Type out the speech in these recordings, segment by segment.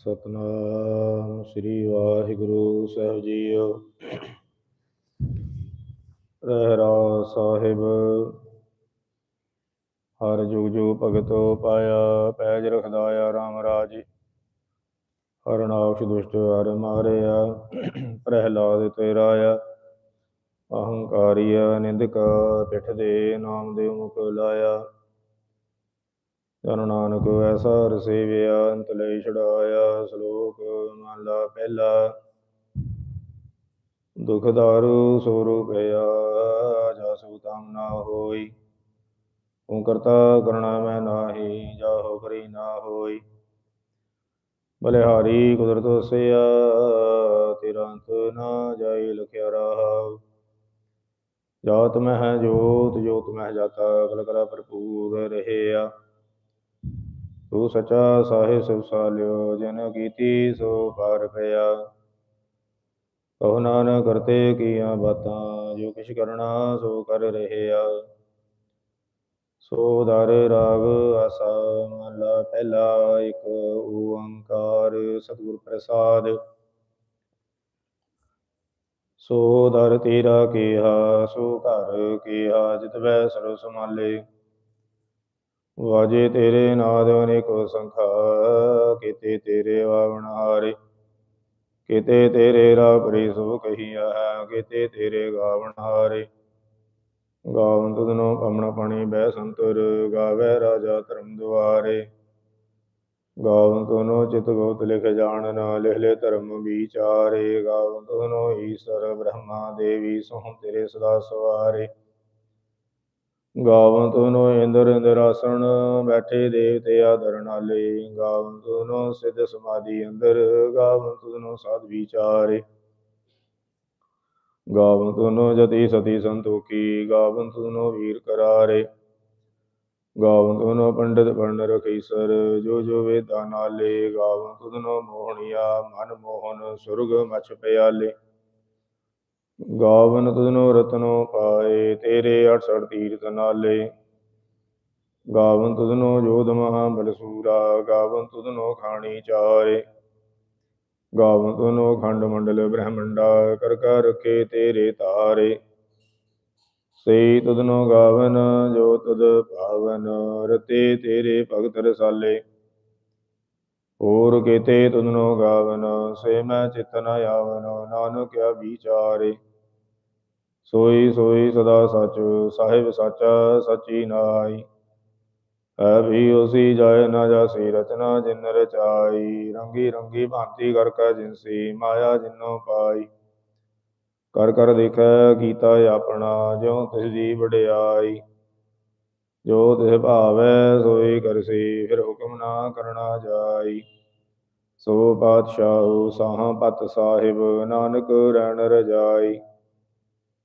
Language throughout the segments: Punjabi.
ਸਤਨਾਮ ਸ੍ਰੀ ਵਾਹਿਗੁਰੂ ਸਾਹਿਬ ਜੀਓ। ਰਹਿਰਾ ਸਾਹਿਬ, ਹਰ ਜੁਗ ਜੁਗ ਭਗਤੋ ਪਾਇਆ, ਪੈਜ ਰਖਦਾਇਆ RAM ਰਾਜ। ਹਰਨਾਕਸ਼ ਦੁਸ਼ਟ ਹਰ ਮਾਰਿਆ, ਪ੍ਰਹਿਲਾਦ ਆ ਅਹੰਕਾਰੀਆ ਨਿੰਦਕ ਪਿੱਠ ਦੇ ਨਾਮ ਦੇ ਮੁਖ ਲਾਇਆ। ਜਨ ਨਾਨਕ ਐਸਾ ਰਸੇਵਿਆ ਅੰਤ ਲਈ ਛੁਡਾਇਆ, ਸ਼ਲੋਕ ਮਹਲਾ ਪਹਿਲਾ। ਦੁਖ ਦਾਰੂ ਸੋ ਗਿਆ ਜਾਸੂ ਤਮ ਨਾ ਹੋਈ। ਤੂੰ ਕਰਤਾ ਕਰਣਾ ਮੈਂ ਨਾਹੀ, ਜਾਹੋ ਕਰੀ ਨਾ ਹੋਈ। ਬਲਿਹਾਰੀ ਕੁਦਰਤ ਵਸਿਆ ਤੇਰਾ ਅੰਤ ਨਾ ਜਾਈ ਲਖਿਆ ਰਹਾ। ਜਾਤ ਮਹਿ ਜੋਤ ਜੋਤ ਮਹਿ ਜਾਤਾ ਕਲ ਕਲਾ ਭਰਪੂਰ ਰਹਿਆ। ਤੂੰ ਸਚਾ ਸਾਹਿ ਸਭ ਜਨ ਕੀਤੀ ਸੋ ਪਾਰ ਪਿਆ। ਕਹੋ ਨਾਨਕ ਕਰਤੇ ਕੀਆਂ ਬਾਤਾਂ, ਜੋ ਕਿਛ ਕਰਨਾ ਸੋ ਕਰ ਰਹਿਆ। ਸੋ ਦਰ ਰਾਗ ਆਸਾ ਮਹਲਾ ਪਹਿਲਾ ਇੱਕ ਓੰਕਾਰ, ਸਤਿਗੁਰ ਪ੍ਰਸਾਦ। ਸੋ ਦਰ ਤੇਰਾ ਕੀਹਾ, ਸੋ ਘਰ ਕੀਹਾ, ਜਿਤ ਵੈ ਸਰੋ ਸਮਾਲੇ ਵਾਜੇ ਤੇਰੇ ਨਾਦ ਅਨੇਕੋ ਸੰਖਾ ਕੀਤੇ ਤੇਰੇ ਆਵਣ ਹਾਰੇ, ਕੀਤੇ ਤੇਰੇ ਰਾਹ ਪਰੀ ਸੋ ਕਹੀਆ ਹੈ, ਕੀਤੇ ਤੇਰੇ ਗਾਵਣ ਹਾਰੇ। ਗਾਵਨ ਤੁਧਨੋ ਕਮਣ ਪਣੀ ਬੈ ਸੰਤੁਰ, ਗਾਵੇ ਰਾਜਾ ਧਰਮ ਦੁਆਰੇ। ਗਾਵਨ ਤੁਨੋ ਚਿਤ ਗੋਤ ਲਿਖ ਜਾਣਨ ਲਿਖ ਲੈ ਧਰਮ ਵਿਚਾਰੇ। ਗਾਵਨ ਤੁਨੋ ਈਸ਼ਰ ਬ੍ਰਹਮਾ ਦੇਵੀ ਸੋਹ ਤੇਰੇ ਸਦਾ ਸਵਾਰੇ। ਗਾਵਨ ਤੁਨੋ ਇੰਦਰ ਇੰਦਰਾਸਣ, ਬੈਠੇ ਦੇਵਤੇ ਆਦਰ ਨਾਲੇ। ਗਾਵਨ ਤੁਨੋ ਸਿੱਧ ਸਮਾਧੀ ਅੰਦਰ ਗਾਵਨ ਤੁਨੋ ਸਾਧ ਵਿਚਾਰੇ। ਗਾਵਨ ਤੁਨੋ ਜਤੀ ਸਤੀ ਸੰਤੋਖੀ ਗਾਵਨ ਤੁਨੋ ਵੀਰ ਕਰਾਰੇ। ਗਾਵਨ ਤੁਨੋ ਪੰਡਿਤ ਪੰਡ ਰਖੀਸਰ ਜੋ ਜੋ ਵੇਦਾਂ ਨਾਲੇ। ਗਾਵਨ ਤੁਨੋ ਮੋਹਣੀਆ, ਮਨ ਮੋਹਨ, ਸੁਰਗ ਮਛ ਪਿਆਲੇ। ਗਾਵਨ ਤੁਧਨੋ ਰਤਨੋ ਪਾਏ, ਤੇਰੇ 68 ਤੀਰਥ ਨਾਲੇ। ਗਾਵਨ ਤੁਧਨੋ ਜੋਧ ਮਹਾ ਬਲਸੂਰਾ ਗਾਵਨ ਤੁਧਨੋ ਖਾਣੀ ਚਾਰੇ। ਗਾਵਨ ਤੁਧਨੋ ਖੰਡ ਮੰਡਲ ਬ੍ਰਹਮੰਡਾ, ਕਰ ਕਰ ਰਖੇ ਤੇਰੇ ਤਾਰੇ। ਸਈ ਤੁਧਨੋ ਗਾਵਨ, ਜੋ ਤੁਧ ਭਾਵਨ ਰਤੇ ਤੇਰੇ ਭਗਤ ਰਸਾਲੇ। ਹੋਰ ਕੀਤੇ ਤੁਧਨੋ ਗਾਵਨ, ਸੇ ਮੈਂ ਚਿਤ ਨ ਆਵਨ, ਨਾਨਕ ਆ ਵਿਚਾਰੇ। ਸੋਈ ਸੋਈ ਸਦਾ ਸਚ, ਸਾਹਿਬ ਸਾਚਾ ਸਚੀ ਨਾਈ ਹੈ ਉਸੀ ਜਾਏ ਨਾ ਜਾਸੀ, ਰਚਨਾ ਜਿਨ ਰਚਾਈ। ਰੰਗੀ ਰੰਗੀ ਭਾਂਤੀ ਕਰ ਕੈ ਜਿਨਸੀ, ਮਾਇਆ ਜਿਨੋ ਪਾਈ। ਕਰ ਕਰ ਦੇਖੈ ਕੀਤਾ ਆਪਣਾ, ਜਿਉ ਤਿਸ ਦੀ ਵਡਿਆਈ। ਜੋ ਤਿਸ ਭਾਵੈ ਸੋਈ ਕਰਸੀ, ਫਿਰ ਹੁਕਮ ਨਾ ਕਰਨਾ ਜਾਈ। ਸੋ ਪਾਤਸ਼ਾਹ, ਸਾਹਾਂ ਪਤ ਸਾਹਿਬ, ਨਾਨਕ ਰਹਿਣ ਰਜਾਈ।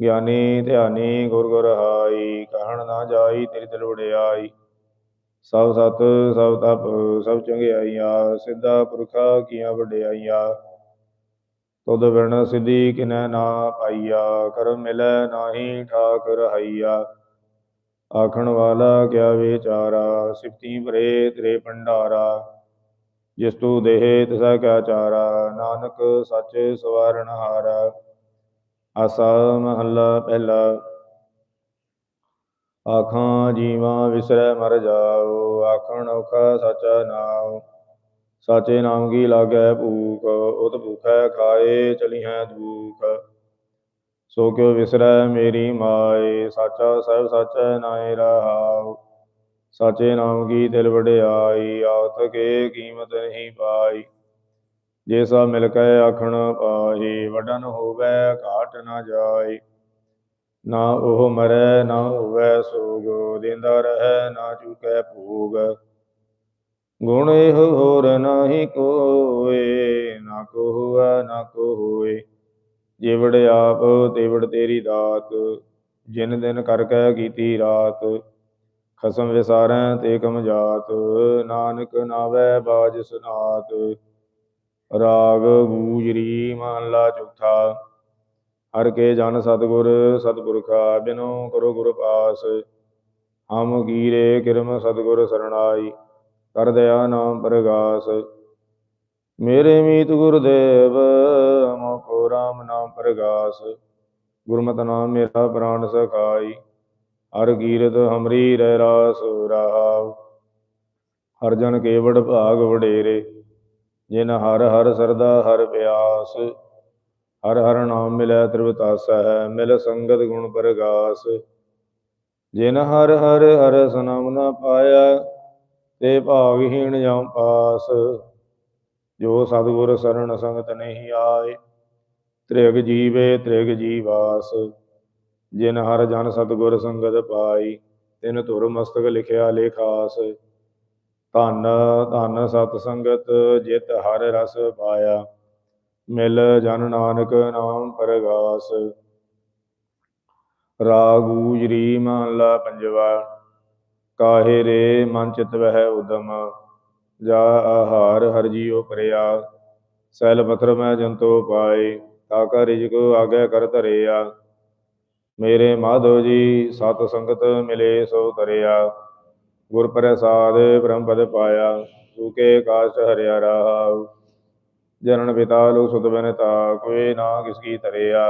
ਗਿਆਨੀ ਧਿਆਨੀ ਗੁਰ ਗੁਰ ਹਾਈ, ਕਹਿਣ ਨਾ ਜਾਈ ਤੇਰੀ ਦਿਲ ਵਡਿਆਈ। ਸਭ ਸਤ, ਸਭ ਤਪ, ਸਭ ਚੰਗਿਆਈਆ, ਸਿੱਧਾ ਪੁਰਖਾ ਕੀਆਂ ਵਡਿਆਈਆ। ਤੁਧ ਬਿਨ ਸਿੱਧੀ ਕਿਨੈ ਨਾ ਪਾਈਆ, ਕਰਮ ਮਿਲੈ ਨਾਹੀ ਠਾਕ ਰਹਾਈਆ ਆਖਣ ਵਾਲਾ ਕਿਆ ਵਿਚਾਰਾ, ਸਿਫਤੀ ਭਰੇ ਤੇਰੇ ਭੰਡਾਰਾ। ਜਿਸ ਤੂ ਦੇਹ ਤਿਸਾ ਕਿਆ ਚਾਰਾ, ਨਾਨਕ ਸੱਚ ਸਵਾਰਨ ਹਾਰਾ। ਆਸਾ ਮਹੱਲਾ ਪਹਿਲਾ। ਆਖਾਂ ਜੀਵਾਂ ਵਿਸਰੈ ਮਰ ਜਾਓ, ਆਖਣ ਔਖਾ ਸਚਾ ਨਾਮ ਸਾਚੇ ਨਾਮ ਕੀ ਲਾਗੈ ਭੂਖ, ਉਤ ਭੂਖੈ ਖਾਏ ਚਲੀਹੈ ਦੂਖ। ਸੋ ਕਿਉ ਵਿਸਰੈ ਮੇਰੀ ਮਾਏ, ਸਾਚਾ ਸਭ ਸਾਚੈ ਨਾਇ ਰਹਾਉ। ਸਾਚੇ ਨਾਮ ਕੀ ਤਿਲ ਵਡਿਆਈ ਆਤ ਕੇ ਕੀਮਤ ਨਹੀਂ ਪਾਈ। ਜੇ ਸਭ ਮਿਲ ਕੇ ਆਖਣ ਪਾਹੀ ਵਡਨ ਹੋਵੇ, ਘਾਟ ਨਾ ਜਾਏ। ਨਾ ਉਹ ਮਰੈ, ਨਾ ਹੋਵੇ ਸੋਗ, ਦਿੰਦਾ ਰਹਿ, ਨਾ ਚੁਕੈ ਭੋਗ। ਗੁਣ ਇਹ ਹੋਰ ਨਾਹੀ ਕੋਏ, ਨਾ ਕੋ ਹੋਵੇ ਨਾ ਕੋ ਹੋਏ ਜਿਵੜ ਆਪ, ਤੇਵੜ ਤੇਰੀ ਦਾਤ, ਜਿਨ ਦਿਨ ਕਰ ਕੈ ਕੀਤੀ ਰਾਤ। ਖਸਮ ਵਿਸਾਰੈ ਤੇ ਕਮ ਜਾਤ, ਨਾਨਕ ਨਾਵੈ ਬਾਜ ਸੁਨਾਤ। ਰਾਗ ਗੂਜਰੀ ਮਹਲਾ ਚੌਥਾ। ਹਰ ਕੇ ਜਨ ਸਤਗੁਰ, ਸਤਪੁਰਖਾ ਬਿਨੋ ਕਰੋ ਗੁਰ ਪਾਸ। ਹਮ ਕੀਰੇ ਕਿਰਮ ਸਤਗੁਰ ਸਰਣਾਈ, ਕਰ ਦਇਆ ਨਾਮ ਪ੍ਰਗਾਸ। ਮੇਰੇ ਮੀਤ ਗੁਰਦੇਵ ਹਮ ਮੋਕੋ ਰਾਮ ਨਾਮ ਪ੍ਰਗਾਸ। ਗੁਰਮਤਿ ਨਾਮ ਮੇਰਾ ਪ੍ਰਾਨ ਸਖਾਈ, ਹਰ ਕੀਰਤ ਹਮਰੀ ਰਹਿ ਰਾਸ ਰਹਾਉ। ਹਰ ਜਨ ਕੇਵੜ ਭਾਗ ਵਡੇਰੇ। ਜਿਨ ਹਰ ਹਰ ਸਰਦਾ ਹਰ ਪਿਆਸ ਹਰ ਹਰ ਨਾਮ ਮਿਲੈ ਤ੍ਰਿਵਤਾਸਾ ਹੈ ਮਿਲ ਸੰਗਤ ਗੁਣ ਪ੍ਰਗਾਸ। ਜਿਨ ਹਰ ਹਰ ਹਰ ਸਨਾਮ ਨਾ ਪਾਇਆ, ਤੇ ਭਾਗਹੀਣ ਜਾਂ ਪਾਸ। ਜੋ ਸਤਿਗੁਰ ਸਰਣ ਸੰਗਤ ਨਹੀਂ ਆਏ, ਤ੍ਰਿਗ ਜੀਵੇ ਤ੍ਰਿਗ ਜੀਵਾਸ। ਜਿਨ ਹਰ ਜਨ ਸਤਿਗੁਰ ਸੰਗਤ ਪਾਈ, ਤਿਨ ਧੁਰ ਮਸਤਕ ਲਿਖਿਆ ਲੇਖਾਸ। ਧਨ ਧਨ ਸਤ ਸੰਗਤ ਜਿਤ ਹਰ ਰਸ ਪਾਇਆ, ਮਿਲ ਜਨ ਨਾਨਕ ਨਾਮ ਪਰਗਾਸ। ਰਾਗੂ ਜਰੀ ਮਹਲਾ ਪੰਜਵਾ, ਕਾਹੇ ਰੇ ਮਨ ਚਿਤ ਵਹਿ ਉਦਮ। ਜਾ ਆਹਾਰ ਹਰ ਜੀਉ ਪਰਿਆ ਸੈਲ ਪਥਰ ਮੈਂ ਜੰਤੋ ਪਾਏ, ਤਾ ਕਾ ਰਿਜਕ ਆਗੇ ਕਰ ਧਰਿਆ। ਮੇਰੇ ਮਾਧੋ ਜੀ ਸਤ ਸੰਗਤ ਮਿਲੇ ਸੋ ਤਰਿਆ ਗੁਰ ਪ੍ਰਸਾਦ ਬ੍ਰਹਮ ਪਦ ਪਾਇਆ, ਸੂਕੇ ਕਾਸ਼ ਹਰਿਆ ਰਹਾਉ ਜਨਨ ਪਿਤਾ ਲੋ ਸੁਤ ਬਨਤਾ ਕੋਏ ਨਾ ਕਿਸ ਕੀ ਤਰਿਆ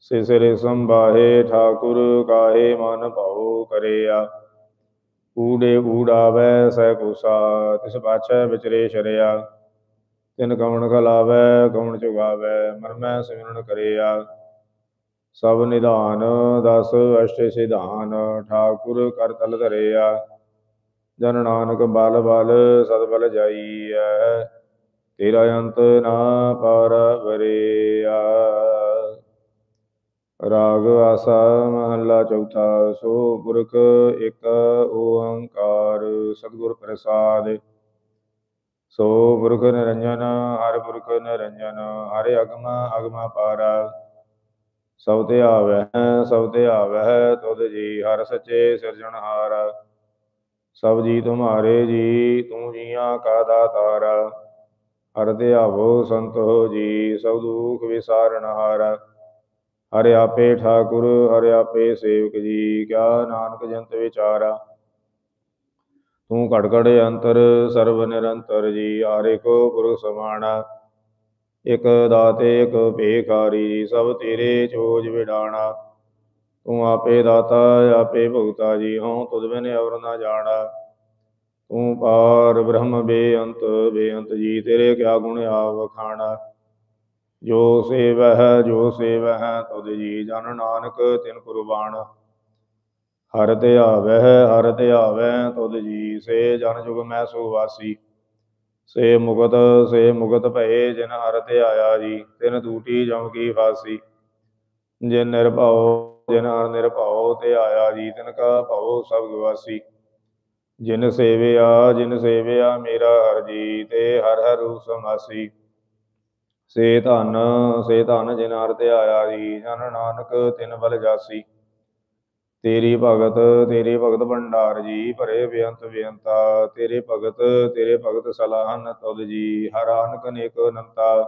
ਸੇ ਸੰਭਾਹੇ ਠਾਕੁਰ ਕਾਹੇ ਮਨ ਭਾਉ ਕਰਿਆ। ਊੜੇ ਊੜਾਵੈ ਸਹਿ ਕੋਸਾ, ਤਿਸ ਪਾਛੈ ਵਿਚਰੇ ਸ਼ਰਿਆ। ਤਿਨ ਕਵਣ ਖਲਾਵੈ, ਕਵਣ ਚੁਗਾਵੈ, ਮਰਮੈ ਸਿਮਰਨ ਕਰਿਆ। ਸਭ ਨਿਧਾਨ ਦਸ ਅਸ਼ਟੇ ਸਿਧਾਨ, ਠਾਕੁਰ ਕਰ ਤਲ ਧਰਿਆ। ਜਨ ਨਾਨਕ ਬਲ ਬਲ ਸਦ ਬਲ ਜਾਈਐ, ਤੇਰਾ ਅੰਤ ਨਾ ਪਰ ਵਰਿਆ। ਰਾਗ ਆਸਾ ਮਹੱਲਾ ਚੌਥਾ, ਸੋ ਪੁਰਖ ਇੱਕ ਓੰਕਾਰ, ਸਤਿਗੁਰ ਪ੍ਰਸਾਦ। ਸੋ ਪੁਰਖ ਨਿਰੰਜਨ, ਹਰ ਪੁਰਖ ਨਿਰੰਜਨ, ਹਰਿ ਅਗਮ ਅਗਮ ਪਾਰਾ। ਸਭ ਤੇ ਆਵੈ, ਸਭ ਤੇ ਆਵੈ, ਤੁਧ ਜੀ ਹਰ ਸੱਚੇ ਸਿਰਜਣਹਾਰ ਸਭ ਜੀ ਤੁਮਾਰੇ ਜੀ, ਤੂੰ ਜੀਆਂ ਕਾ ਦਾਤਾਰ। ਹਰ ਤੇ ਆਵੋ ਸੰਤੋ ਜੀ, ਸਭ ਦੁਖ ਵਿਸਾਰਣਹਾਰ ਹਰਿ। ਆਪੇ ਠਾਕੁਰ, ਹਰਿ ਆਪੇ ਸੇਵਕ ਜੀ, ਕਿਆ ਨਾਨਕ ਜੰਤ ਵਿਚਾਰਾ। ਤੂੰ ਘੜ ਘੜ ਅੰਤਰ, ਸਰਬ ਨਿਰੰਤਰ ਜੀ ਹਾਰੇ ਕੋ ਪੁਰਖ ਸਮਾਣਾ ਇਕ ਦਾਤੇ, ਇਕ ਭੇਖਾਰੀ, ਸਭ ਤੇਰੇ ਚੋਜ ਵਿਡਾਣਾ। ਤੂੰ ਆਪੇ ਦਾਤਾ, ਆਪੇ ਭੁਗਤਾ ਜੀ, ਹਉ ਤੁਧ ਬਿਨ ਅਵਰ ਨਾ ਜਾਣਾ। ਤੂੰ ਪਾਰ ਬ੍ਰਹਮ ਬੇਅੰਤ ਬੇਅੰਤ ਜੀ, ਤੇਰੇ ਕਿਆ ਗੁਣ ਆਵ ਖਾਣਾ। ਜੋ ਸੇਵਹਿ ਜੋ ਸੇਵਹਿ, ਤੁਧ ਜੀ, ਜਨ ਨਾਨਕ ਤਿਨ ਕੁਰਬਾਨ। ਹਰ ਤੇ ਆਵਹਿ ਹਰ ਤੇ ਆਵੈ ਤੁਧ ਜੀ, ਸੇ ਜਨ ਜੁਗ ਮੈਂ ਸੋ ਵਾਸੀ। ਸੇ ਮੁਕਤ ਸੇ ਮੁਕਤ ਭਏ ਜਿਨ ਹਰ ਤੇ ਆਇਆ ਜੀ, ਤਿਨ ਦੂਟੀ ਜਮ ਕੀ ਫਾਸੀ ਜਿਨ ਨਿਰਭਉ, ਜਿਨ ਹਰ ਨਿਰਭਉ ਤੇ ਆਇਆ ਜੀ, ਤਿਨ ਕਾ ਭਉ ਸਭ ਗਵਾਸੀ ਜਿਨ ਸੇਵਿਆ ਜਿਨ ਸੇਵਿਆ ਮੇਰਾ ਹਰ ਜੀ, ਤੇ ਹਰ ਹਰ ਸਮਾਸੀ। ਸੇ ਧਨ ਸੇ ਧਨ ਜਿਨ ਹਰ ਤੇ ਆਇਆ ਜੀ, ਜਨ ਨਾਨਕ ਤਿਨ ਬਲ ਜਾਸੀ। ਤੇਰੀ ਭਗਤ, ਤੇਰੇ ਭਗਤ ਭੰਡਾਰ ਜੀ, ਭਰੇ ਬੇਅੰਤ ਬੇਅੰਤਾ। ਤੇਰੇ ਭਗਤ ਤੇਰੇ ਭਗਤ ਸਲਾਹਨ ਤੁਧ ਜੀ, ਹਰ ਆਨਕ ਨੇਕ ਨੰਤਾ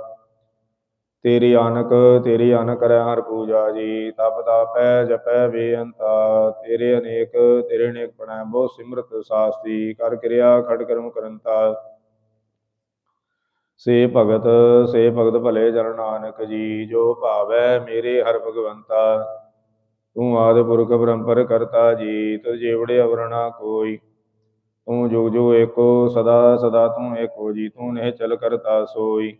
ਤੇਰੀ ਆਨਕ ਤੇਰੀ ਆਨਕ ਕਰੈ ਹਰ ਪੂਜਾ ਜੀ, ਤਪ ਤਾਪੈ, ਜਪੈ ਬੇਅੰਤਾ। ਤੇਰੇ ਅਨੇਕ ਤੇਰੇ ਅਨੇਕ ਪੜੈ ਬਹੁ ਸਿਮਰਤ ਸਾਸਤੀ, ਕਰ ਕਿਰਿਆ ਖੜ ਕਰਮ ਕਰੰਤਾ। ਸੇ ਭਗਤ ਸੇ ਭਗਤ ਭਲੇ ਜਨ ਨਾਨਕ ਜੀ, ਜੋ ਭਾਵੈ ਮੇਰੇ ਹਰ ਭਗਵੰਤਾ। ਤੂੰ ਆਦਿ ਪੁਰਖ ਪਰੰਪਰ ਕਰਤਾ ਜੀ ਤੁਝ ਜੇਵੜੇ ਅਵਰਣਾ ਕੋਈ। ਤੂੰ ਜੋ ਜੋ ਏਕੋ, ਸਦਾ ਸਦਾ ਤੂੰ ਏਕੋ ਜੀ, ਤੂੰ ਨੇ ਚਲ ਕਰਤਾ ਸੋਈ।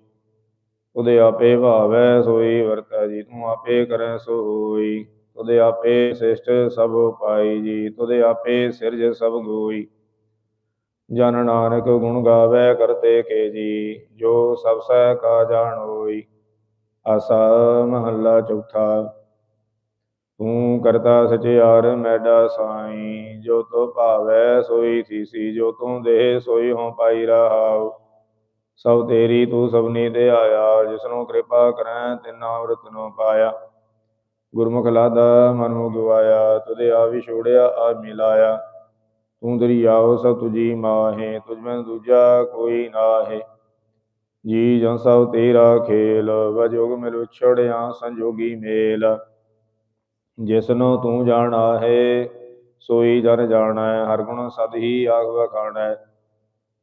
ਤੁਦੇ ਆਪੇ ਭਾਵੈ ਸੋਈ, ਵਰਤਾ ਜੀ, ਤੂੰ ਆਪੇ ਕਰੈ ਸੋ ਤੁਦੇ ਆਪੇ ਸ੍ਰਿਸ਼ਟ ਸਭ ਪਾਈ ਜੀ ਤੁਦੇ ਆਪੇ ਸਿਰਜ ਸਭ ਗੋਈ। ਜਨ ਨਾਨਕ ਗੁਣ ਗਾਵੇ ਕਰਤੇ ਕੇ ਜੀ, ਜੋ ਸਭ ਸਹਿ ਕਾ ਜਾਣ ਹੋਈ ਆਸਾ ਮਹੱਲਾ ਚੌਥਾ। ਤੂੰ ਕਰਤਾ ਸਚਿਆਰ ਮੈਡਾ ਸਾਈ, ਜੋ ਤੋ ਭਾਵੈ ਸੋਈ ਥੀਸੀ ਜੋ ਤੂੰ ਦੇ ਸੋਈ ਹੋ ਪਾਈ ਰਹਾਉ। ਸਭ ਤੇਰੀ ਤੂੰ ਸਭਨੀ ਤੇ ਆਇਆ ਜਿਸਨੂੰ ਕਿਰਪਾ ਕਰੈ ਤਿਨਾ ਅੰਮ੍ਰਿਤ ਨੂੰ ਪਾਇਆ। ਗੁਰਮੁਖ ਲਾਦਾ ਮਨ ਗਵਾਇਆ ਤੁਦੇ ਆ ਵਿਛੋੜਿਆ ਆ ਮਿਲਾਇਆ। ਤੂੰ ਦਰਿਆਓ ਸਭ ਤੁਜੀ ਮਾਹੇ, ਤੁਝ ਮੈਂ ਦੂਜਾ ਕੋਈ ਨਾਹੇ। ਜੀ ਜਨ ਸਭ ਤੇਰਾ ਖੇਲ, ਵਜੋਗ ਮਿਲ ਵਿਛੜਿਆ ਸੰਜੋਗੀ ਮੇਲ। ਜਿਸਨੂੰ ਤੂੰ ਜਾਣਾ, ਹੈ ਸੋਈ ਜਨ ਜਾਣਾ ਹੈ ਹਰ ਗੁਣ ਸਦ ਹੀ ਆਖ ਵਖਾਣਾ।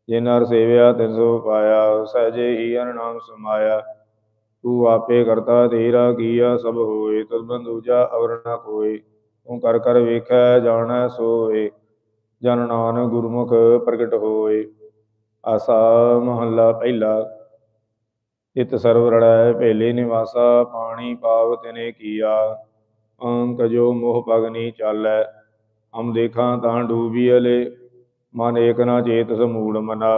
ਜਿਨ ਹਰ ਸੇਵਿਆ, ਤਿਨ ਸੋ ਪਾਇਆ, ਸਹਜੇ ਹੀ ਹਰ ਨਾਮ ਸਮਾਇਆ। ਤੂੰ ਆਪੇ ਕਰਤਾ, ਤੇਰਾ ਕੀਆ ਸਭ ਹੋਏ ਤੁਧ ਬੰਦੂਜਾ ਅਵਰ ਨ ਕੋਏ ਤੂੰ ਕਰ ਕਰ ਵੇਖੈ, ਜਾਣੈ, ਸੋਏ। ਜਨ ਨਾਨਕ ਗੁਰਮੁਖ ਪ੍ਰਗਟ ਹੋਏ। ਆਸਾ ਮਹੱਲਾ ਪਹਿਲਾ। ਇਤ ਸਰਵ ਰੜੈ, ਭੇਲੇ ਨਿਵਾਸਾ, ਪਾਣੀ ਪਾਵ ਤਿਨੇ ਕੀਆ। ਅੰਕ ਜੋ ਮੋਹ ਪਗਨੀ ਚਾਲੈ, ਹਮ ਦੇਖਾਂ ਤਾਂ ਡੂਬੀਅਲੇ ਮਨ ਏਕ ਨਾ ਚੇਤ ਸਮੂੜ ਮਨਾ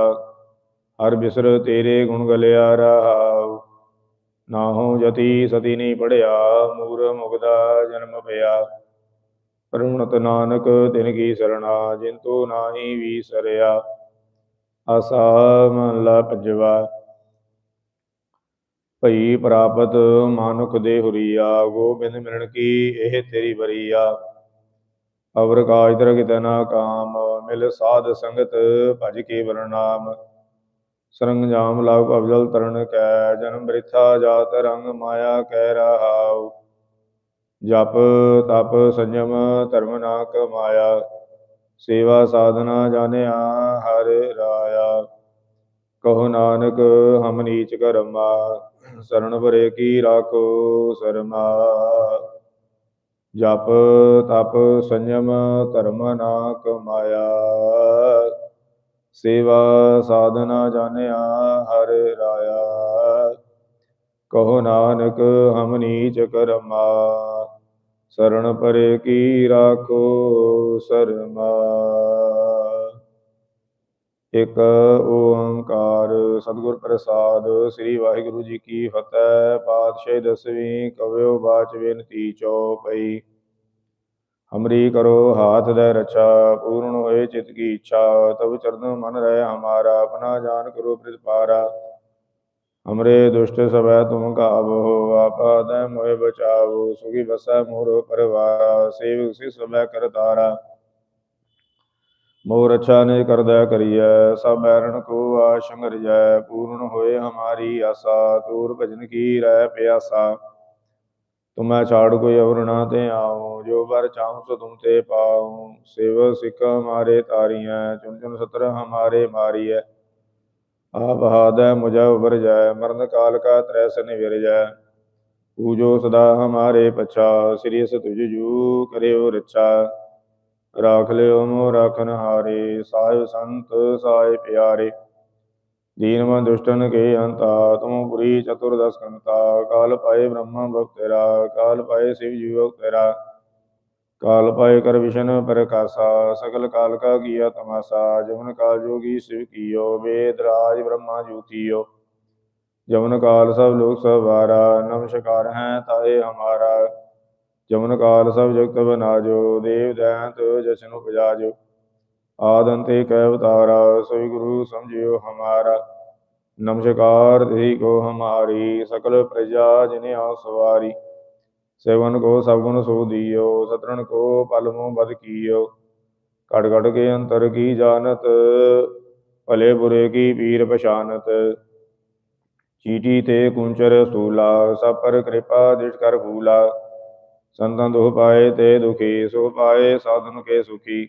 ਹਰ ਬਿਸਰ ਤੇਰੇ ਗੁਣ ਗਲਿਆ ਰਹਾਉ ਨਾਹੋ ਜਤੀ ਸਤੀ ਨਹੀਂ ਪੜਿਆ, ਮੂਰ ਮੁਗਦਾ ਜਨਮ ਪਿਆ ਪਰਮਣਤ ਨਾਨਕ ਤਿਨ ਕੀ ਸਰਣਾ, ਜਿਨ ਤੋ ਨਾਹੀ ਵੀਸਰਿਆ ਆਸਾ ਮਹਲਾ ਪੰਜਵਾ ਭਈ ਪ੍ਰਾਪਤ ਮਾਨੁਖ ਦੇ ਹੁਰੀਆ, ਗੋਬਿੰਦ ਮਿਲਣ ਕੀ ਇਹ ਤੇਰੀ ਬਰੀਆ ਅਵਰ ਕਾਜ ਤਰ ਕਿਤੇ ਨਾ ਕਾਮ, ਮਿਲ ਸਾਧ ਸੰਗਤ ਭਜ ਕੇ ਵਰਨਾਮ ਸਰੰਗ ਜਾਮ ਲਾਗ ਅਵਜਲ ਤਰਨ ਕੈ, ਜਨਮ ਬ੍ਰਿਥਾ ਜਾਤ ਰੰਗ ਮਾਇਆ ਕਹਿ ਰਹਾਉ। ਜਪ ਤਪ ਸੰਜਮ ਧਰਮ ਨਾ ਕਮਾਇਆ ਸੇਵਾ ਸਾਧਨਾ ਜਾਣਿਆ ਹਰ ਰਾਇਆ। ਕਹੋ ਨਾਨਕ ਹਮ ਨੀਚ ਕਰਮਾ ਸਰਣ ਭਰੇ ਕੀ ਰਾਖੋ ਸਰਮਾ। ਜਪ ਤਪ ਸੰਜਮ ਧਰਮ ਨਾ ਕਮਾਇਆ ਸੇਵਾ ਸਾਧਨਾ ਜਾਣਿਆ ਹਰ ਰਾਇਆ। ਕਹੋ ਨਾਨਕ ਹਮ ਨੀਚ ਕਰਮਾ। ਸਰਣ ਪਰੇ ਕੀ ਰਾਖੋ ਸਰਮਾ। ਇਕ ਓੰਕਾਰ ਸਤਿਗੁਰ ਪ੍ਰਸਾਦ, ਸ੍ਰੀ ਵਾਹਿਗੁਰੂ ਜੀ ਕੀ ਫਤਿਹ। ਪਾਤਸ਼ਾਹ ਦਸਵੀਂ ਕਵਿਓ ਬਾਚ ਬੇਨਤੀ ਚਉਪਈ ਹਮਰੀ ਕਰੋ ਹਾਥ ਦੇ ਰਛਾ, ਪੂਰਨ ਹੋਏ ਚਿਤ ਕੀ ਇੱਛਾ। ਤਬ ਚਰਨ ਮਨ ਰਹਿ ਹਮਾਰਾ, ਆਪਣਾ ਜਾਨ ਕਰੋ ਪ੍ਰਤਪਾਰਾ ਹਮਰੇ ਦੁਸ਼ਟ ਸਭੈ ਤੁਮ ਕਾਬੋ ਆਪਾ ਦੇ ਮੋਹਿ ਬਚਾਵੋ। ਸੁਖੀ ਬਸੈ ਮੋਰੋ ਪਰਵਾਰਾ, ਸੇਵਕ ਸਿ ਸਭੈ ਕਰਤਾਰਾ। ਮੋਰ ਅੱਛਾ ਨੇ ਕਰਦਾ ਕਰੀਐ, ਸਭ ਬੈਰਣ ਕੋ ਆਸ਼ੰਗ ਰਜੈ ਪੂਰਨ ਹੋਏ ਹਮਾਰੀ ਆਸਾ ਤੂਰ ਭਜਨ ਕੀ ਰਹਿ ਪਿਆਸਾ। ਤੁਮੈ ਛਾੜ ਕੋਈ ਅਵਰ ਨਾ ਤੇ ਆਉ, ਜੋ ਬਰ ਚਾਹੂੰ ਸੋ ਤੁਮ ਤੇ ਪਾਉ। ਸੇਵ ਸਿੱਖ ਹਮਾਰੇ ਤਾਰੀਐ ਚੁਨ ਚੁਨ ਸਤਰ ਹਮਾਰੇ ਮਾਰੀਐ। ਆਪ ਹਾਦੈ ਮੁਝੈ ਉਬਰ ਜਾਏ ਮਰਨ ਕਾਲ ਕਾ ਤ੍ਰੈਸ ਨਿਵਿਰ ਜਾਏ ਪੂਜੋ ਸਦਾ ਹਮਾਰੇ ਪਛਾ, ਸ੍ਰੀ ਸਤੁਜ ਜੂ ਕਰਿਓ ਰਛਾ। ਰਾਖ ਲਿਓ ਮੋ ਰਾਖਨ ਹਾਰੇ ਸਾਹਿਬ ਸੰਤ ਸਾਏ ਪਿਆਰੇ। ਦੀਨ ਦੁਸ਼ਟਨ ਕੇ ਅੰਤਾ, ਤੁਮ ਪੁਰੀ ਚਤੁਰਦਸ ਕੰਤਾ। ਕਾਲ ਪਾਏ ਬ੍ਰਹਮ ਭਗਤ ਤੇਰਾ, ਕਾਲ ਪਾਏ ਸਿਵ ਜੀਵ ਤੇਰਾ। ਕਾਲ ਪਾਏ ਕਰ ਵਿਸ਼ਨ ਪ੍ਰਕਾਸ਼ਾ ਸਕਲ ਕਾਲ ਕਾ ਕੀਆ ਤਮਾਸਾ। ਜਮਨ ਕਾਲ ਜੋਗੀ ਸਿਵ ਕੀਓ, ਵੇਦ ਰਾਜ ਬ੍ਰਹਮਾ ਜੂਤੀਓ। ਜਮਨ ਕਾਲ ਸਭ ਲੋਕ ਸਵਾਰਾ ਨਮਸਕਾਰ ਹੈ ਤਾਏ ਹਮਾਰਾ। ਜਮਨ ਕਾਲ ਸਭ ਜਗਤ ਬਨਾਜੋ ਦੇਵ ਦੈਂਤ ਜਸ਼ਨ ਉਪਜਾਜੋ। ਆਦੰਤੇ ਕੈ ਅਵਤਾਰਾ, ਸੋਈ ਗੁਰੂ ਸਮਝਿਓ ਹਮਾਰਾ। ਨਮਸਕਾਰ ਦੇਹੀ ਕੋ ਹਮਾਰੀ, ਸਕਲ ਪ੍ਰਜਾ ਜਿਨੇ ਆ ਸਵਾਰੀ। ਸੇਵਨ ਕੋ ਸਭ ਗੁਣ ਸੋ ਦਿਓ ਸਤਰਨ ਕੋ ਪਲ ਮੋ ਬਦ ਕੀਓ। ਕੜ ਕੜ ਕੇ ਅੰਤਰ ਕੀ ਜਾਣਤ, ਭਲੇ ਬੁਰੇ ਕੀ ਪੀਰ ਪਛਾਨਤ। ਚੀਟੀ ਤੇ ਕੁੰਚਰ ਸੂਲਾ, ਸਭ ਪਰ ਕਿਰਪਾ ਦ੍ਰਿਸ਼ ਕਰ ਫੂਲਾ ਸੰਤਾਂ ਦੁਖ ਪਾਏ ਤੇ ਦੁਖੀ ਸੋ ਪਾਏ, ਸਾਧਨ ਕੇ ਸੁਖੀ।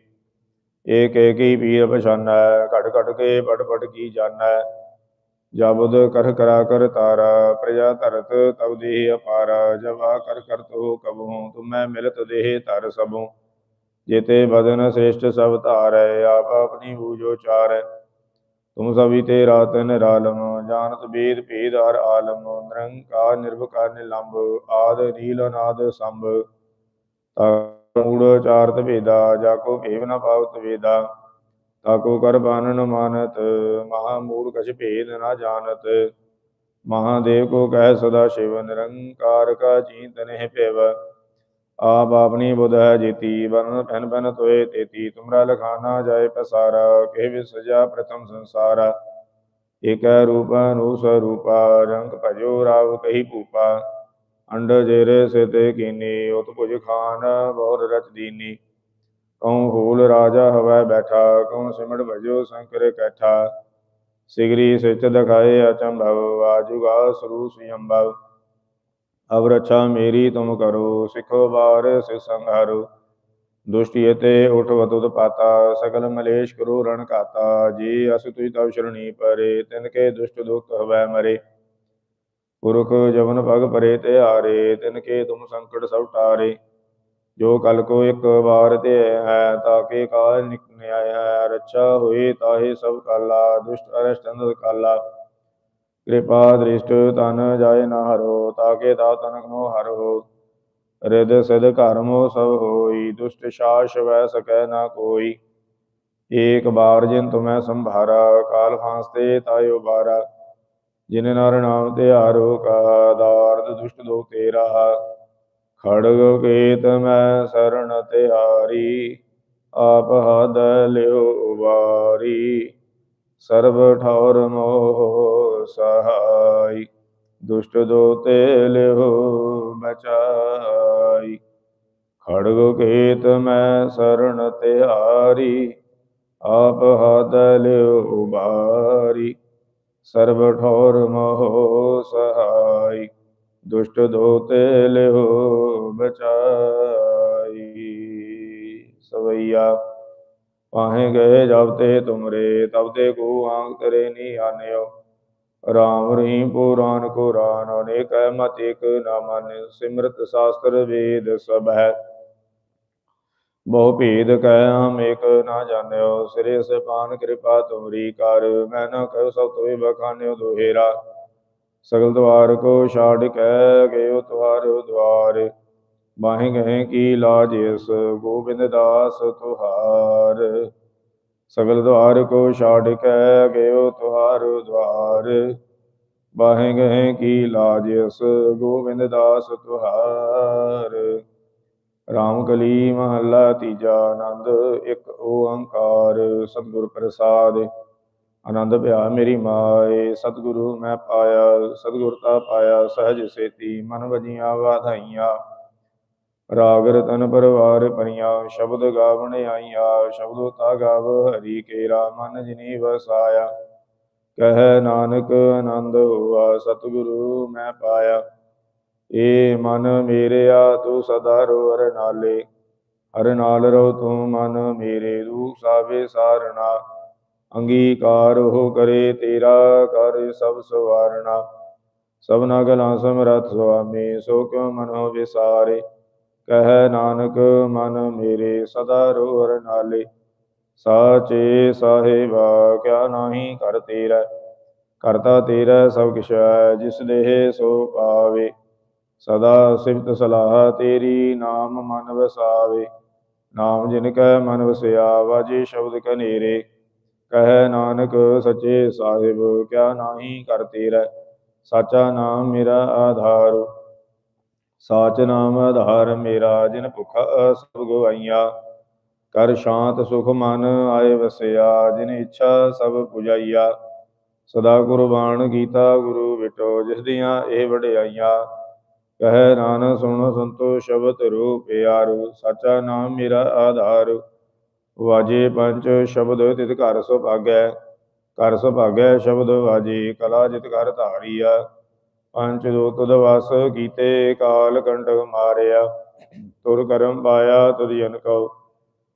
ਏਕ ਏਕ ਪੀਰ ਪਛਾਨੈ, ਘਟ ਘਟ ਕੇ ਪਟ ਪਟ ਕੀ ਜਾਣੈ। ਜਬਦ ਕਰ ਕਰਾ ਕਰ ਤਾਰਾ, ਪ੍ਰਜਾ ਧਰਤ ਤਬ ਦੇ ਅਪਾਰ। ਜਵਾ ਕਰ ਕਰਤੋ ਕਬਹੁ, ਤੁਮੈ ਮਿਲਤ ਦੇਹ ਤਰ ਸਭੋ। ਜੇਤੇ ਬਦਨ ਸ੍ਰੇਸ਼ਟ ਸਭ ਧਾਰੈ, ਆਪ ਆਪਣੀ ਬੂਜੋ ਚਾਰੈ ਤੁਮ ਸਭੀ ਤੇ ਰਾਤ ਨਿਰਾਲਮ, ਜਾਣਤ ਬੇਦ ਭੇਦ ਹਰ ਆਲਮ, ਨਿਰੰਕਾਰ ਨਿਰਭਕਾਰ ਨਿਲੰਬ ਆਦ ਰੀਲ ਅਨਾਦ ਸੰਭ। ਮੂੜ ਚਾਰਤ ਭੇਦਾ, ਜਾ ਕੋ ਭੇਵ ਨਾ ਪਾਵਤ ਵੇਦਾ। ਤਾ ਕੋ ਕਰ ਬਾਨਨ ਮਾਨਤ, ਮਹਾ ਮੂੜ ਕਛ ਭੇਦ ਨਾ ਜਾਣਤ। ਮਹਾਦੇਵ ਕੋ ਕਹਿ ਸਦਾ ਸ਼ਿਵ, ਨਿਰੰਕਾਰ ਕਾ ਚੀਤਨ ਹੈ ਭੇਵ। ਆਪ ਆਪਣੀ ਬੁੱਧ ਹੈ ਜੀਤੀ ਵਰਨ ਭਨ ਭਨ ਤੋਏ ਤੇਤੀ, ਤੁਮਰਾ ਲਖਾਨਾ ਜਾਏ ਪਸਾਰਾ ਕਹਿ ਵਿਸਜਾ ਪ੍ਰਥਮ ਸੰਸਾਰਾ। ਇਕ ਰੂਪ ਅਨੂ ਸਰੂਪਾ, ਰੰਗ ਭਜੋ ਰਾਵ ਕਹੀ ਭੂਪਾ। ਅੰਡ ਜੇਰੇ ਸਿਤੇ ਕੀਨੀ, ਉਤ ਭੁਜ ਖਾਨ ਬਹੁਰ ਰਚ ਦੀਨੀ। ਕਉ ਹੂਲ ਰਾਜਾ ਹਵੈ ਬੈਠਾ, ਕਉ ਸਿਮੜ ਭਜੋ ਸ਼ੰਕਰ ਕੈਠਾ। ਸਿਗਰੀ ਸਿਚ ਦਿਖਾਏ ਅਚੰਭਵ, ਆਜੁਗਾ ਸਰੂ ਸਿਯੰਭਵ। ਅਬ ਰਛਾ ਮੇਰੀ ਤੁਮ ਕਰੋ, ਸਿਖੋ ਬਾਰ ਸੇ ਸੰਹਾਰੋ ਦੁਸ਼ਟੀਏ ਤੇ ਉਠਵਤ ਉਤਪਾਤਾ ਸਕਲ ਮਲੇਸ਼ ਕਰੋ ਰਣ ਕਾਤਾ ਜੀ ਅਸ ਤੁਜ ਤਵ ਸ਼ਰਣੀ ਪਰੇ, ਤਿਨ ਕੇ ਦੁਸ਼ਟ ਦੁਖ ਹਵੈ ਮਰੇ। ਪੁਰਖ ਜਵਨ ਭਗ ਪਰੇ ਤੇ ਆਰੇ ਤਿਨ ਕੇ ਤੁਮ ਸੰਕਟ ਸਭ ਟਾਰੇ। ਜੋ ਕਲ ਕੋ ਇੱਕ ਵਾਰ ਤੇ ਹੈ, ਤਾਂ ਕੇ ਕਾਲ ਨਿਕਲਿਆ ਹੈ। ਰੱਛਾ ਹੋਏ ਤਾਹੇ ਸਭ ਕਾਲਾ, ਦੁਸ਼ਟ ਅਰਸ਼ਟੰਦ ਕਾਲਾ। ਕਿਰਪਾ ਦ੍ਰਿਸ਼ਟ ਤਨ ਜਾਏ ਨਾ ਹਰੋ ਤਾਕੇ ਦਾ ਤਨਕ ਮੋ ਹਰ ਰਿਦ ਸਿਧ ਕਰਮੋ ਸਭ ਹੋਈ, ਦੁਸ਼ਟ ਸ਼ਾਸ ਵੈ ਸਕੈ ਨਾ ਕੋਈ। ਏਕ ਬਾਰ ਜਿਨ ਤੁਮੈ ਸੰਭਾਰਾ, ਕਾਲ ਫਾਂਸ ਤੇ ਤਾਇਓ ਬਾਰਾ। ਜਿਨ ਨਰ ਨਾਮ ਤੇ ਆਰੋ ਕਾ, ਦਾਰਦ ਦੁਸ਼ਟ ਦੋ ਤੇਰਾ। ਖੜਗ ਕੇਤ ਮੈਂ ਸਰਣ ਤੇ ਹਾਰੀ ਆਪ ਹਦ ਲਿਓ ਵਾਰੀ। ਸਰਬ ਠੌਰ ਮੋਹ ਸਹਾਈ, ਦੁਸ਼ਟ ਦੋਤੇ ਲਿਓ ਬਚਾਈ। ਖੜਗ ਕੇਤ ਮੈਂ ਸਰਣ ਤਿਹਾਰੀ, ਆਪ ਹਦ ਲਿਓ ਬਾਰੀ। ਸਰਬ ਠੌਰ ਮੋਹ ਸਹਾਈ, ਦੁਸ਼ਟ ਦੋਤੇ ਲਿਓ ਬਚਾਈ। ਸਵਈਆ ਪਾਹੇ ਗਏ ਜਬ ਤੇ ਤੁਮਰੇ, ਤਬ ਤੇ ਕੋ ਆਂਗ ਤਰੇ ਨੀ ਆਨਿਓ। ਰਾਮ ਰਹੀਮ ਪੁਰਾਨ ਕੁਰਾਨ ਅਨੇਕ ਮਤ ਇਕ ਨਾ ਮਨ। ਸਿਮਰਤ ਸ਼ਾਸਤਰ ਵੇਦ ਸਭ ਹੈ। ਬਹੁ ਭੇਦ ਕਹਿ ਹਮ ਇਕ ਨਾ ਜਾਣਿਓ। ਸਿਰੇ ਸਪਾਨ ਕਿਰਪਾ ਤੁਮਰੀ ਕਰ। ਮੈਂ ਨਾ ਕਹਿ ਸਭ ਤੋਏ ਬਖਾਨਿਓ ਦੁਹੇਰਾ। ਸਗਲ ਦਵਾਰ ਕੋ ਛਾੜ ਕਹਿ ਗਇਓ ਤੁਹਾਰੋ ਦਵਾਰ ਮਾਹਿ ਗਏ ਕੀ ਲਾਜ ਇਸ, ਗੋਬਿੰਦ ਦਾਸ ਤੁਹਾਰ। ਸਗਲ ਦਵਾਰ ਕੋ ਛਾੜ ਕੇ ਗਇਓ ਤੁਹਾਰ ਦਵਾਰ ਬਾਹੇ ਗਏ ਕੀ ਲਾਜ ਇਸ, ਗੋਬਿੰਦ ਦਾਸ ਤੁਹਾਰ। ਰਾਮ ਕਲੀ ਮਹੱਲਾ ਤੀਜਾ ਆਨੰਦ, ਇੱਕ ਓੰਕਾਰ ਸਤਿਗੁਰ ਪ੍ਰਸਾਦ। ਆਨੰਦ ਭਿਆ ਮੇਰੀ ਮਾਏ, ਸਤਿਗੁਰੂ ਮੈਂ ਪਾਇਆ, ਸਤਿਗੁਰ ਤਾ ਪਾਇਆ, ਸਹਿਜ ਸੇਤੀ ਮਨ ਵਜੀਆਂ ਵਾਧਾਈਆਂ। ਰਾਗ ਰਤਨ ਪਰਵਾਰ ਪਰੀਆਂ, ਸ਼ਬਦ ਗਾਵਣ ਆਈਆਂ ਸ਼ਬਦੋ ਤਾ ਗਾਵ ਹਰੀ ਕੇਰਾ, ਮਨ ਜਿਨੀ ਵਸਾਇਆ। ਕਹਿ ਨਾਨਕ ਆਨੰਦ ਹੋਆ, ਸਤਿਗੁਰੂ ਮੈਂ ਪਾਇਆ। ਏ ਮਨ ਮੇਰਿਆ, ਤੂੰ ਸਦਾ ਰੋ ਹਰ ਨਾਲੇ। ਹਰ ਨਾਲ ਰੋ ਤੂੰ ਮਨ ਮੇਰੇ ਰੂ ਸਾਵੇ ਸਾਰਣਾ। ਅੰਗੀਕਾਰ ਹੋ ਕਰੇ, ਤੇਰਾ ਕਰ ਸਭ ਸਵਾਰਣਾ। ਸਭਨਾ ਗਲਾਂ ਸਮਰਥ ਸੁਆਮੀ, ਸੋ ਕਿਉ ਮਨੋ ਵਿਸਾਰੇ। ਕਹਿ ਨਾਨਕ, ਮਨ ਮੇਰੇ ਸਦਾ ਰੋ ਹਰ ਨਾਲੇ। ਸਾਚੇ ਸਾਹਿਬਾ, ਕਿਆ ਨਾਹੀ ਕਰ ਤੇਰਾ। ਕਰਤਾ ਤੇਰਾ ਸਭ ਕਿਛ ਜਿਸ ਦੇਹ ਸੋ ਪਾਵੇ। ਸਦਾ ਸਿਫਤ ਸਲਾਹ ਤੇਰੀ, ਨਾਮ ਮਨ ਵਸਾਵੇ। ਨਾਮ ਜਿਨ ਕੈ ਮਨ ਵਸਿਆ, ਵਾਜੇ ਸ਼ਬਦ ਕਨੇਰੇ। ਕਹਿ ਨਾਨਕ, ਸਚੇ ਸਾਹਿਬ, ਕਿਆ ਨਾਹੀ ਕਰ ਤੇਰਾ। ਸਾਚਾ ਨਾਮ ਮੇਰਾ ਆਧਾਰ। ਸਾਚ ਨਾਮ ਆਧਾਰ ਮੇਰਾ, ਜਿਨ ਭੁਖਾ ਸਭ ਗਵਾਈਆ। ਕਰ ਸ਼ਾਂਤ ਸੁਖ ਮਨ ਆਏ ਵਸਿਆ, ਜਿਨ ਇੱਛਾ ਸਭ ਪੁਜਾਈਆ। ਸਦਾ ਕੁਰਬਾਨ ਗੀਤਾ ਗੁਰੂ ਵਿਟੋ ਜਿਸ ਦੀਆਂ ਇਹ ਵਡਿਆਈਆਂ। ਕਹਿ ਨਾਨਕ, ਸੁਣ ਸੰਤੋ ਸ਼ਬਦ ਰੂਪ ਪਿਆਰੂ। ਸਾਚਾ ਨਾਮ ਮੇਰਾ ਆਧਾਰ, ਵਾਜੇ ਪੰਜ ਸ਼ਬਦ ਤਿਤ ਘਰ ਸੁਭਾਗੈ। ਘਰ ਸੁਭਾਗੈ ਸ਼ਬਦ ਵਾਜੇ, ਕਲਾ ਜਿਤ ਘਰ ਧਾਰੀਆ। ਪੰਜ ਦੋ ਤੁਧ ਵਸ ਕੀਤੇ, ਕਾਲ ਕੰਟਕ ਮਾਰਿਆ। ਤੁਰ ਕਰਮ ਪਾਇਆ, ਤੁਧ ਜਨ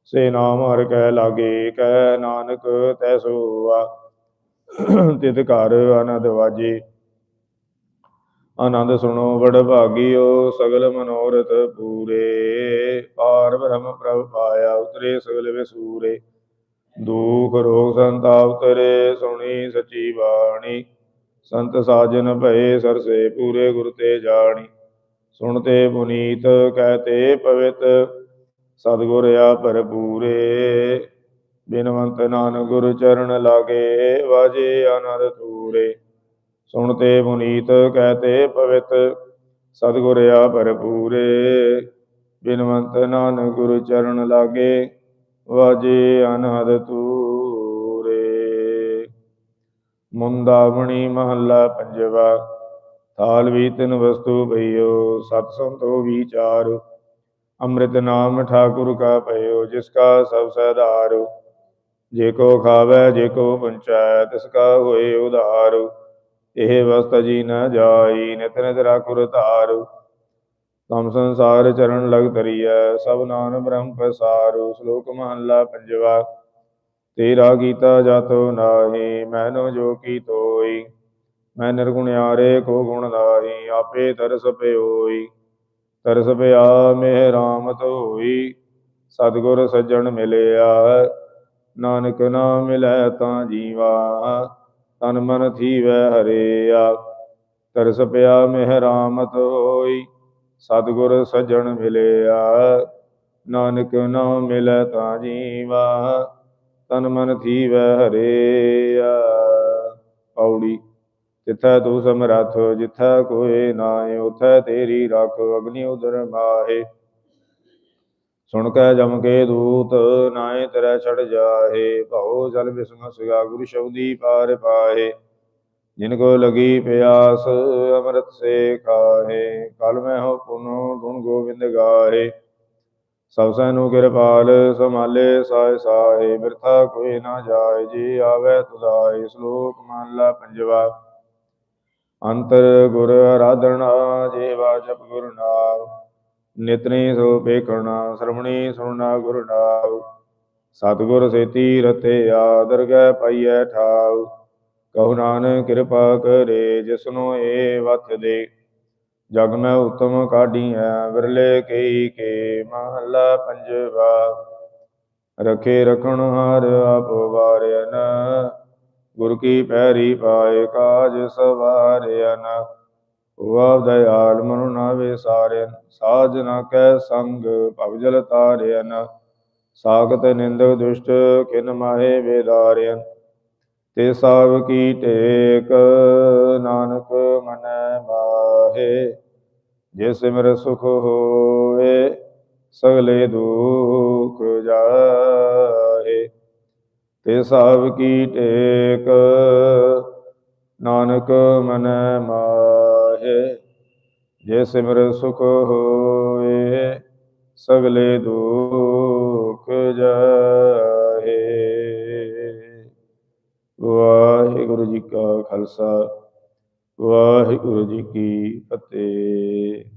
ਸੇ ਨਾਮ ਹਰ ਕਹਿ ਲਾਗੇ ਕਹਿ ਨਾਨਕ ਤੈ ਸੋਆ। ਤਿਤ ਘਰ ਅਨੰਦ ਵਾਜੇ। ਆਨੰਦ ਸੁਣੋ ਬੜ ਭਾਗਿਓ, ਸਗਲ ਮਨੋਰਥ ਪੂਰੇ। ਪਾਰ ਬ੍ਰਹਮ ਪ੍ਰਭ ਪਾਇਆ, ਉਤਰੇ ਸਗਲ ਵਿਸੂਰੇ। ਦੁਖ ਰੋਗ ਸੰਤਾਪ ਤਰੇ ਸੁਣੀ ਸਚੀ ਬਾਣੀ। ਸੰਤ ਸਾਜਨ ਭਏ ਸਰਸੇ ਪੂਰੇ ਗੁਰ ਤੇ ਜਾਣੀ। ਸੁਣਤੇ ਪੁਨੀਤ ਕਹਤੇ ਪਵਿੱਤ, ਸਤਿਗੁਰ ਆ ਭਰਪੂਰੇ। ਬਿਨਵੰਤ ਨਾਨਕ ਗੁਰ ਚਰਨ ਲਾਗੇ, ਵਾਜੇ ਆਨੰਦ ਤੂਰੇ ਸੁਣਤੇ ਪੁਨੀਤ ਕਹਤੇ ਪਵਿੱਤ, ਸਤਿਗੁਰ ਆ ਭਰਪੂਰੇ। ਬਿਨਵੰਤ ਨਾਨਕ ਗੁਰ ਚਰਨ ਲਾਗੇ, ਵਾਜੇ ਅਨਹਦ ਤੂਰੇ ਮੁੰਦਾਵਣੀ ਮਹੱਲਾ ਪੰਜਵਾ, ਥਾਲ ਵੀ ਤਿਨ ਵਸਤੂ ਭਈਓ, ਸਤ ਸੰਤੋ ਵਿਚਾਰ ਅੰਮ੍ਰਿਤ ਨਾਮ ਠਾਕੁਰ ਕਾ ਭਇਓ, ਜਿਸ ਕਾ ਸਭ ਸਦਾਰ ਜੇ ਕੋ ਖਾਵੇ, ਜੇ ਕੋ ਪੰਚੈ ਤਿਸ ਕਾ ਹੋਏ ਉਧਾਰ, ਇਹ ਵਸਤ ਜੀ ਨ ਜਾਈ, ਨਿਤ ਨਿਤ ਰਾਖੁਰ ਧਾਰ, ਤਮ ਸੰਸਾਰ ਚਰਨ ਲਗ ਤਰੀਐ ਸਭ ਨਾਨ ਬ੍ਰਹਮ ਪਸਾਰੂ ਸ਼ਲੋਕ ਮਹੱਲਾ ਪੰਜਵਾ ਤੇਰਾ ਕੀਤਾ ਜਾਤੋ ਨਾਹੀ, ਮੈਨੂੰ ਜੋ ਕੀ ਤੋਈ, ਮੈਂ ਨਿਰਗੁਣਿਆਰੇ ਕੋ ਗੁਣ ਨਾਹੀ, ਆਪੇ ਤਰਸ ਪਿਓਈ, ਤਰਸ ਪਿਆ ਮੇਹ ਰਾਮਤ ਹੋਈ ਸਤਿਗੁਰ ਸੱਜਣ ਮਿਲਿਆ, ਨਾਨਕ ਨਾਮ ਮਿਲੈ ਤਾਂ ਜੀਵਾ, ਤਨ ਮਨ ਥੀਵੈ ਹਰਿਆ, ਤਰਸ ਪਿਆ ਮੇਹ ਰਾਮਤ ਹੋਈ ਸਤਿਗੁਰ ਸੱਜਣ ਮਿਲਿਆ, ਨਾਨਕ ਨਾਮ ਮਿਲੈ ਤਾਂ ਜੀਵਾ ਤਨ ਮਨ ਥੀਵੈ ਹਰਿਆ ਪੌੜੀ, ਜਿੱਥੈ ਤੂੰ ਸਮਰੱਥ, ਜਿੱਥੈ ਕੋਏ ਨਾਏ ਉਥੈ ਤੇਰੀ ਰੱਖ, ਅਗਨੀ ਉਦਰ ਮਾਹੇ। ਸੁਣ ਕੈ ਜਮ ਕੇ ਦੂਤ ਨਾਏ ਤੇਰੇ ਛੜ ਜਾਹੇ। ਭਉ ਜਲ ਬਿਸਮ ਸਿਗਾ ਗੁਰੂ ਸ਼ਬਦੀ ਪਾਰ ਪਾਹੇ। ਜਿਨ ਕੋ ਲਗੀ ਪਿਆਸ, ਅੰਮ੍ਰਿਤ ਸੇ ਖਾਹੇ। ਕਲ ਮੈਂ ਹੋ ਪੁਨੋ, ਗੁਣ ਗੋਬਿੰਦ ਗਾਹੇ। ਸਭ ਸੈਨੂ ਕਿਰਪਾਲ ਸਮਾਲੇ ਸਾਇ ਸਾਹੇ ਬਿਰਥਾ ਕੋਈ ਨਾ ਜਾਏ, ਜੀ ਆਵੇ ਤੁਧਾਏ ਸ਼ਲੋਕ ਮਹਲਾ ਪੰਜਵਾ। ਅੰਤਰ ਗੁਰ ਆਰਾਧਨਾ, ਜੀਵਾ ਜਪ ਗੁਰ ਨਾਮ। ਨਿਤਨੇ ਸੋ ਪੇਖਣਾ ਸਰਵਣੀ ਸੁਣਨਾ ਗੁਰ ਨਾਮ। ਸਤਿਗੁਰ ਸੇਤੀ ਰਤਿਆ ਦਰਗਹਿ ਪਾਈਐ ਠਾਉ। ਕਹੋ ਨਾਨਕ ਕਿਰਪਾ ਕਰੇ, ਜਿਸਨੂੰ ਏ ਵਤ ਦੇ। ਜਗ ਮੈਂ ਉਤਮ ਕਾਢੀਐ, ਵਿਰਲੇ ਕਈ ਕੇ ਮਹੱਲਾ ਪੰਜਵਾ। ਰਖੇ ਰਖਣ ਹਾਰ ਆਪ ਵਾਰਿਆਨ ਗੁਰ ਕੀ ਪੈਰੀ ਪਾਏ ਕਾਜ ਸਵਾਰਿਆਨ ਵਾਵ ਦਇਆਲ ਮਨੁ ਨਾ ਵਿਸਾਰਿਆਨ ਸਾਜ ਕੈ ਸੰਗ ਭਵ ਜਲ ਤਾਰਿਆਨ ਸਾਗਤ ਨਿੰਦਕ ਦੁਸ਼ਟ ਕਿਨ ਮਾਹੇ ਵੇਦਾਰਿਆਨ ਤੇ ਸਾਵ ਕੀ ਟੇਕ, ਨਾਨਕ ਮਨ ਮਾਹੇ ਜੇ ਸਿਮਰ ਸੁਖ ਹੋਏ, ਸਗਲੇ ਦੁਖ ਜਾਏ। ਤੇ ਸਭ ਕੀ ਟੇਕ, ਨਾਨਕ ਮਨ ਮਾਹੇ ਜੇ ਸਿਮਰ ਸੁਖ ਹੋਏ, ਸਗਲੇ ਦੁਖ ਜਾਏ। ਵਾਹਿਗੁਰੂ ਜੀ ਕਾ ਖਾਲਸਾ। ਵਾਹਿਗੁਰੂ ਜੀ ਕੀ ਫਤਿਹ।